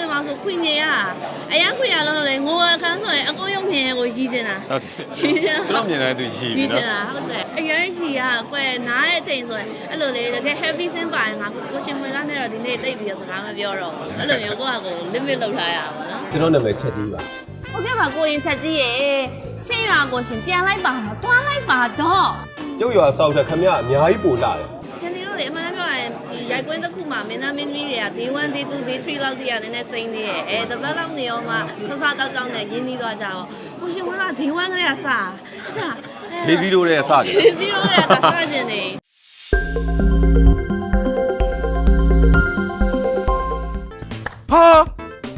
တယ်မှာဆိုခွင့်နေရအရန်ခွင့်ရလုံးလို့လေငိုအခန်းဆိုရင်အကုန်ရုံမြင်ကိုရီးချင်တာဟုတ်တယ်ရီးချင်တာကျွန်တော်မြင်တိုင်းသူရှိရီးပြီချင်နော်တာဟုတ်တယ်အရန်ရှိရကွယ်နားရဲ့အချိန်ဆိုရင်အဲ့လိုလေတကယ် happy စင်းပါရင်ငါကိုရှင်မွေလာနဲ့တော့ဒီနေ့တိတ်ပြီးတော့စကားမပြောတော့ဘူးအဲ့လိုမျိုးကိုယ့်ဟာကို limit လုပ်ထားရတာပေါ့နော်ကျွန်တော်နာမည်ချက်ကြီးပါဟုတ်ကဲ့ပါကိုရင်ချက်ကြီးရေရှင်းရွာကိုရှင်ပြန်လိုက်ပါတော့တွားလိုက်ပါတော့ကျုပ်ရွာဆောက်တဲ့ခမရအများကြီးပိုလာတယ် ရရင်ဒီရိုက်ကွင်းတစ်ခုမှာမင်းသားမင်းသမီးတွေက day 1 day 2 day 3လောက်တည်းရနည်းနည်းစိမ့်နေရဲ့အဲတပတ်လောက်နေရောမှဆဆတောက်တောက်နဲ့ရင်းနှီးသွားကြတော့ကိုရှင်ဝင်းလာ day 1ကလေးကစားအချာဒေးစီတို့ရဲ့စကြတယ် day 0ကလေးကစားခြင်းနေ ဟာ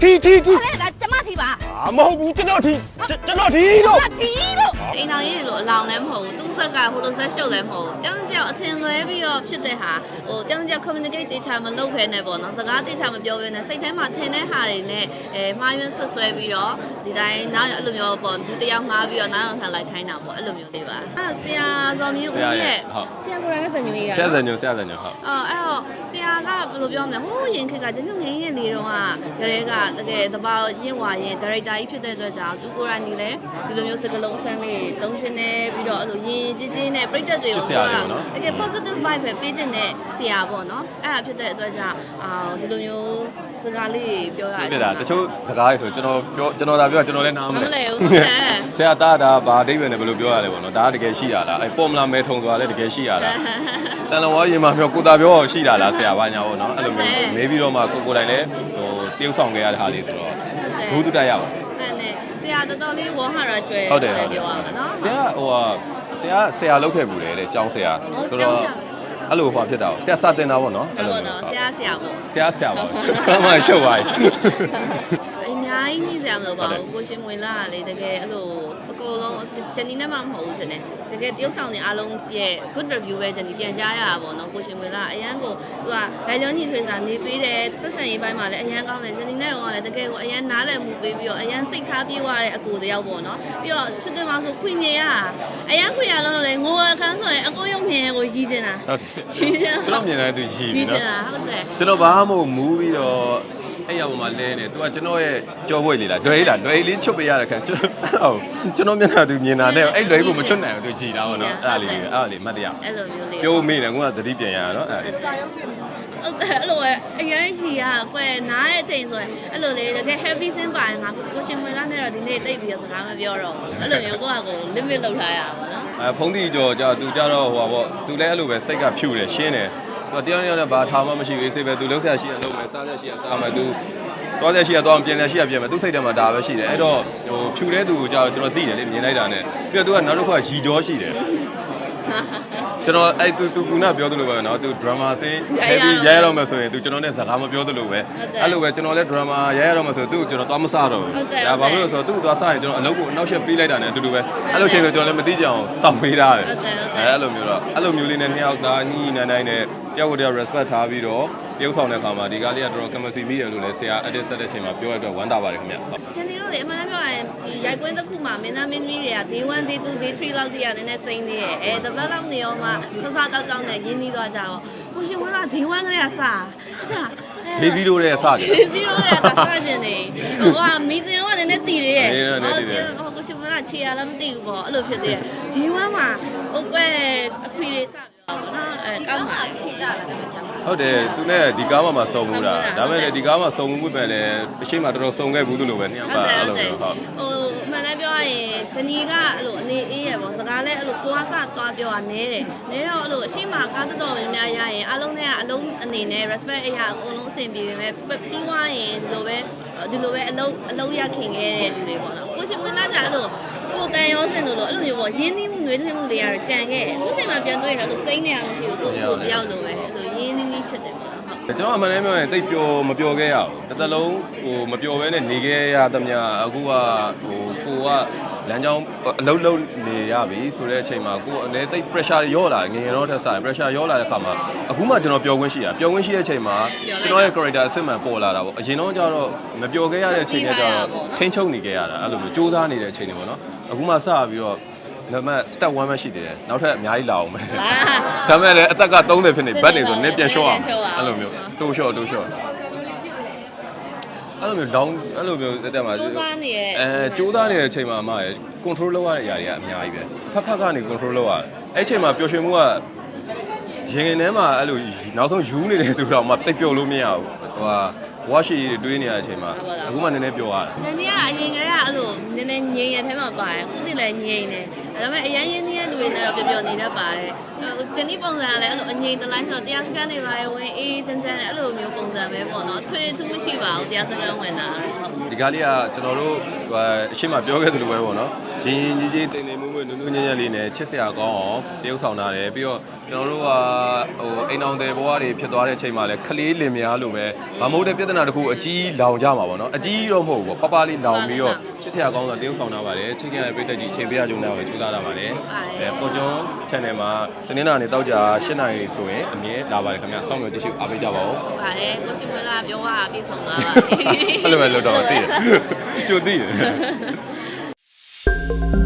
ထီထီထီအဲ့ဒါကျမထီပါအာမဟုတ်ဘူးကျွန်တော်ထီကျွန်တော်ထီလို့ကျမထီလို့အိမ်တော်ရေးလို့အလောင်းလည်းမဟုတ်ဘူးသူ့ဆက်ကဟိုလိုဆက်ရှုပ်လည်းမဟုတ်ဘူးကျောင်းကြောင်အထင်လွဲပြီးတော့ဖြစ်တဲ့ဟာဟိုကျောင်းကြောင် communicate တေချာမလုပ်ဖဲနဲ့ပေါ့နော်စကားတေချာမပြောဘဲနဲ့စိတ်ထဲမှာထင်တဲ့ဟာတွေနဲ့အဲမှားယွင်းဆွဆွဲပြီးတော့ဒီတိုင်းနောက်အဲ့လိုမျိုးပေါ့လူတစ်ယောက်ငားပြီးတော့နောက်ခံလိုက်ခိုင်းတာပေါ့အဲ့လိုမျိုးလေးပါအဲ့ဆရာဇော်မြင့်ဦးရဲ့ဆရာကိုယ်တိုင်ပဲစံမျိုးကြီးရဆရာစံညုံဆရာစံညုံဟုတ်အော်အဲ့တော့ဆရာကဘယ်လိုပြောမလဲဟိုးရင်ခက်ကကျွန်တော်ငယ်ငယ်လေးတုန်းကရဲကတကယ်တဘာရင့်ဝါရင်ဒါရိုက်တာကြီးဖြစ်တဲ့အတွက်ကြောင့်သူကိုယ်တိုင်ဒီလေဒီလိုမျိုးစကလုံးအစမ်းလေးတုံးချင်းနေပြီးတော့အဲ့လိုရင်ကြီးကြီးနဲ့ပြိတ္တတွေကိုတကယ် positive vibe ပဲပေးခြင်းနဲ့ဆရာပေါ့နော်အဲ့ဒါဖြစ်တဲ့အတွက်ကြောင့်အာဒီလိုမျိုးစကားလေးပြောရပြတာတချို့စကားတွေဆိုကျွန်တော်ပြောကျွန်တော်သာပြောကျွန်တော်လည်းနားမမလဲလဲဘူးဟုတ်တယ်ဆရာသားဒါဘာအဓိပ္ပာယ်နဲ့ဘယ်လိုပြောရလဲပေါ့နော်ဒါကတကယ်ရှိရလားအဲပေါ်မလာမဲထုံဆိုတာလည်းတကယ်ရှိရလားတန်လဝါရင်မှာပြောကိုတာပြောရှိတာလားဆရာဘာညာပေါ့နော်အဲ့လိုမျိုးမေးပြီးတော့မှကိုကိုတိုင်လည်းဟိုတရုပ်ဆောင်ခဲ့ရတဲ့ဟာလေးဆိုတော့ဟုတ်တယ်ဘူးတူတက်ရပါအဲ့နဲ့ ဆရာတော်တော်လေးဝေါ်ဟာရကျွဲဟုတ်တယ်ဟုတ်တယ်ပြောရမှာနော်ဆရာဟိုဟာဆရာဆရာလောက်ထည့်ဘူးလေတဲ့ကျောင်းဆရာဆိုတော့အဲ့လိုဟိုဖြစ်တာဆရာစတင်တာပေါ့နော်အဲ့လိုတော့ဆရာဆရာပေါ့ဆရာဆရာပါအမှရှုပ်ပါ အများကြီးနေစရာမလိုပါဘူးကိုရှင်မွေလာကလေတကယ်အဲ့လိုအ ကုန်လုံးဂျန်နီနဲ့မှမဟုတ်ဘူးထင်တယ်တကယ်တရုပ်ဆောင်နေအားလုံးရဲ့ good review ပဲဂျန်နီပြန်ကြားရတာပေါ့နော်ကိုရှင်မွေလာအရန်ကိုသူကလိုက်လျောညီထွေးစာနေပေးတယ်ဆက်ဆံရေးပိုင်းမှာလည်းအရန်ကောင်းတယ်ဂျန်နီနဲ့ရောလည်းတကယ်ကိုအရန်နားလည်မှုပေးပြီးတော့အရန်စိတ်ထားပြေးသွားတဲ့အကူတယောက်ပေါ့နော်ပြီးတော့ချွတ်တယ်မှာဆိုခွင့်နေရအရန်ခွင့်ရလုံးလို့လေငိုအခန်းဆိုရင်အကုန်ရုံမြင်ကိုရီးချင်တာဟုတ်တယ်ရီးချင်ကျွန်တော်မြင်တိုင်းသူရှိပြီရီးချင်နော်တာဟုတ်တယ်ကျွန်တော်ဘာမှမမူးပြီးတော့ အဲ့ရပေါ်မှာလဲနေသူကကျွန်တော်ရဲ့ကြောပွဲလေးလားလွယ်လေးလားလွယ်လေးချုပ်ပေးရတဲ့ခါကျွန်တော်ကျွန်တော်မျက်နှာသူမြင်တာနဲ့အဲ့လွယ်ကိုမချွတ်နိုင်ဘူးသူကြည်တာပေါ့နော်အဲ့ဒါလေးအဲ့ဒါလေးမှတ်တရအဲ့လိုမျိုးလေးပြောမိတယ်ကွာသတိပြန်ရတာနော်အဲ့ဒါလေးဟုတ်တယ်အဲ့လိုပဲအရင်ရှိရကွယ်နားရဲ့အချိန်ဆိုရင်အဲ့လိုလေတကယ် happy စင်းပါရင်ငါကိုရှင်မွေလာနဲ့တော့ဒီနေ့တိတ်ပြီးတော့စကားမပြောတော့ဘူးအဲ့လိုမျိုးကိုယ့်ဟာကို limit လုပ်ထားရတာပေါ့နော်အဲဖုန်းတီကြောကြာသူကြတော့ဟိုပါပေါ့သူလည်းအဲ့လိုပဲစိတ်ကဖြူတယ်ရှင်းတယ် သူတယောက်တယောက်နဲ့ဘာထားမှမရှိဘူးအေးစိတ်ပဲသူလုံးဆက်ရှိရလုံးမယ်စားဆက်ရှိရစားမယ်သူသွားဆက်ရှိရသွားပြင်တယ်ရှိရပြင်မယ်သူစိတ်ထဲမှာဒါပဲရှိတယ်အဲ့တော့ဟိုဖြူတဲ့သူကိုကြာတော့ကျွန်တော်သိတယ်လေမြင်လိုက်တာနဲ့ပြီးတော့သူကနောက်တစ်ခါရီကြောရှိတယ် ကျွန်တော်အဲ့သူသူကနာပြောသလိုပဲเนาะသူ drama စင်း heavy ရဲရတော့မယ်ဆိုရင်သူကျွန်တော်နဲ့စကားမပြောသလိုပဲအဲ့လိုပဲကျွန်တော်လည်း drama ရဲရတော့မယ်ဆိုသူ့ကိုကျွန်တော်သွားမစတော့ဘူးဒါဘာလို့လဲဆိုတော့သူ့ကိုသွားစရင်ကျွန်တော်အလုပ်ကိုအနောက်ရှက်ပေးလိုက်တာနဲ့အတူတူပဲအဲ့လိုချိန်ဆိုကျွန်တော်လည်းမသိကြအောင်စောင့်ပေးထားတယ် အဲ့လိုမျိုးတော့အဲ့လိုမျိုးလေးနဲ့နှစ်ယောက်သားညီညီနိုင်နိုင်နဲ့တယောက်ကိုတယောက် respect ထားပြီးတော့တရုပ်ဆောင်တဲ့အခါမှာဒီကားလေးကတော်တော် chemistry မိတယ်လို့လည်းဆရာ edit ဆက်တဲ့ချိန်မှာပြောရတဲ့ဝမ်းသာပါတယ်ခင်ဗျဟုတ် ကျန်နေလို့လေအမှန်တမ်းပြောရရင်ဒီရိုက်ကွင်းတစ်ခုမှာမင်းသားမင်းသမီးတွေက day 1 day 2 day 3လောက်တည်းရနည်းနည်းစိမ့်နေရဲ့အဲတပတ်လောက်နေရောမှ ဆဆတောက်တောက်နဲ့ရင်းနှီးသွားကြတော့ကိုရှင်ဝင်းလာ day 1ကလေးကစားအချာဒေးစီတို့ရဲ့စကြတယ် ဒီစီရောကတဆာကျင်နေဟိုကမီဇင်ကလည်းနည်းတည်တယ်နည်းနည်းတည်တယ် ဟိုကိုရှင်မလားခြေရလည်းမသိဘူးပေါ့အဲ့လိုဖြစ်သေးတယ်ဒီဝမ်းမှာဟိုကွဲအခွေတွေစပြော နော်အဲကောင်းပါလေခေကြလာတယ်ကြောင့်ဟုတ်တယ်သူနဲ့ဒီကားမှာမစုံဘူးလားဟုတ်တယ်ဒါပေမဲ့ဒီကားမှာစုံမှုပဲလေအရှိမတော်တော်စုံခဲ့ဘူးလို့ပဲနှစ်ယောက်ဟုတ်ကတယ်အဲ့ဟုတ်လိုတယ်မျိုးဟုတ်ဟိုမှန်တယ်ပြောရရင်ဂျနီကအဲ့လိုအနေအေးရပေါ့စကားလည်းအဲ့လိုကိုကစသွားပြောတာနဲတယ်နဲတော့အဲ့လိုအရှိမကားတော်တော်များများရရင်အလုံးနဲ့ကအလုံးအနေနဲ့ respect အရာအကုန်လုံးအဆင်ပြေပေမဲ့ပြီးွားရင်ဒီလိုပဲဒီလိုပဲအလုံးအလုံးရခင်ခဲ့တဲ့လူတွေပေါ့နော်ကိုရှင်မင်းလာကြအဲ့လို ကိုတန်ရောစင်လို့လို့အဲ့လိုမျိုးပေါ့ရင်းနှီးမှုနှွေးထွေးမှုတွေကတော့ကြံခဲ့တယ်ခုချိန်မှာပြန်တွေ့ရင်တော့စိမ့်နေရမရှိဘူးကိုကိုတယောက်လိုပဲအဲ့လိုရင်းနှီးနှီးဖြစ်တယ်ပေါ့နော်ဟုတ်ကျွန်တော်အမှန်တမ်းပြောရင်တိတ်ပျော်မပျော်ခဲ့ရဘူးတစ်သက်လုံးဟိုမပျော်ဘဲနဲ့နေခဲ့ရသမျှအခုကဟိုကိုက လမ်းကြောင်းအလုံးလုံးနေရပြီဆိုတဲ့အချိန်မှာကိုအနေတိတ် pressure တွေရော့လာငယ်ငယ်တော့ထက်ဆိုင် pressure ရော့လာတဲ့အခါမှာအခုမှကျွန်တော်ပျော်ခွင့်ရှိတာပျော်ခွင့်ရှိတဲ့အချိန်မှာကျွန်တော်ရဲ့ character အစစ်မှန်ပေါ်လာတာပေါ့အရင်တော့ကျတော့မပျော်ခဲ့ရတဲ့အချိန်ကကျတော့ထိန်းချုပ်နေခဲ့ရတာအဲ့လိုမျိုးစူးစမ်းနေတဲ့အချိန်တွေပေါ့နော်အခုမှစပြီးတော့နံပါတ် step 1ပဲရှိသေးတယ်နောက်ထပ်အများကြီးလာအောင်မယ်ဒါပေမဲ့လည်းအသက်က30ဖြစ်နေဘတ်နေဆိုနည်းပြန်လျှော့အောင်အဲ့လိုမျိုးတိုးလျှော့တိုးလျှော့ အဲ့လိုမျိုးလောင်းအဲ့လိုမျိုးတက်တက်မှာစူးစမ်းနေရဲ့အဲစူးစမ်းနေတဲ့အချိန်မှာအမရယ် control လုပ်ရတဲ့အရာတွေကအများကြီးပဲဖက်ဖက်ကနေ control လုပ်ရတယ်အဲ့အချိန်မှာပျော်ရွှင်မှုကရင်ထဲမှာအဲ့လိုနောက်ဆုံးယူနေတဲ့သူတော့မှတိတ်ပျော်လို့မရဘူးဟိုဟာ ဝါရှိတွေတွေးနေရတဲ့အချိန်မှာအခုမှနည်းနည်းပျော်ရတယ်ဂျန်နီကအရင်ကတည်းကအဲ့လိုနည်းနည်းငြိမ်ရတဲ့ထဲမှာပါတယ်ခုတည်းလည်းငြိမ်နေဒါပေမဲ့အရင်ရင်းနှီးတဲ့လူတွေနဲ့တော့ပျော်ပျော်နေတတ်ပါတယ်ဂျန်နီပုံစံကလည်းအဲ့လိုအငြိမ်တလိုက်ဆိုတော့တရားစခန်းတွေပါရဝင်အေးချမ်းချမ်းနဲ့အဲ့လိုမျိုးပုံစံပဲပေါ့နော်ထွေထူးမရှိပါဘူးတရားစခန်းဝင်တာဟုတ်ဒီကားလေးကကျွန်တော်တို့ဟိုအရှိမပြောခဲ့သလိုပဲပေါ့နော် ရင်ရင်ကြီးကြီးတင်တင်မွေ့မွေ့နုနုညံ့ညံ့လေးနဲ့ချစ်စရာကောင်းအောင်တရုပ်ဆောင်ထားတယ်ပြီးတော့ကျွန်တော်တို့ကဟိုအိမ်အောင်တဲ့ဘဝတွေဖြစ်သွားတဲ့အချိန်မှာလည်းခလေးလင်မယားလိုပဲမမိုးတဲ့ပြဿနာတစ်ခုအကြီးလောင်ကြမှာပေါ့နော်အကြီးတော့မဟုတ်ဘူးပေါ့ပပလေးလောင်ပြီးတော့ချစ်စရာကောင်းတာတရုပ်ဆောင်ထားပါတယ်ချစ်ခင်ရတဲ့ပြည်သက်ကြီးအချိန်ပေးရကြုံတော့လည်းကြိုးစားတာပါတယ်အဲပေါ်ကျွန်း channel မှာတနင်္လာနေ့တောက်ကြ8နာရီဆိုရင်အမြဲလာပါတယ်ခင်ဗျာစောင့်မျှော်ကြည့်ရှုအားပေးကြပါဦးပါတယ်ကိုရှိမလာပြောတာပြေဆုံးသွားပါအဲ့လိုပဲလို့တော့သိတယ်ကြိုသိတယ် you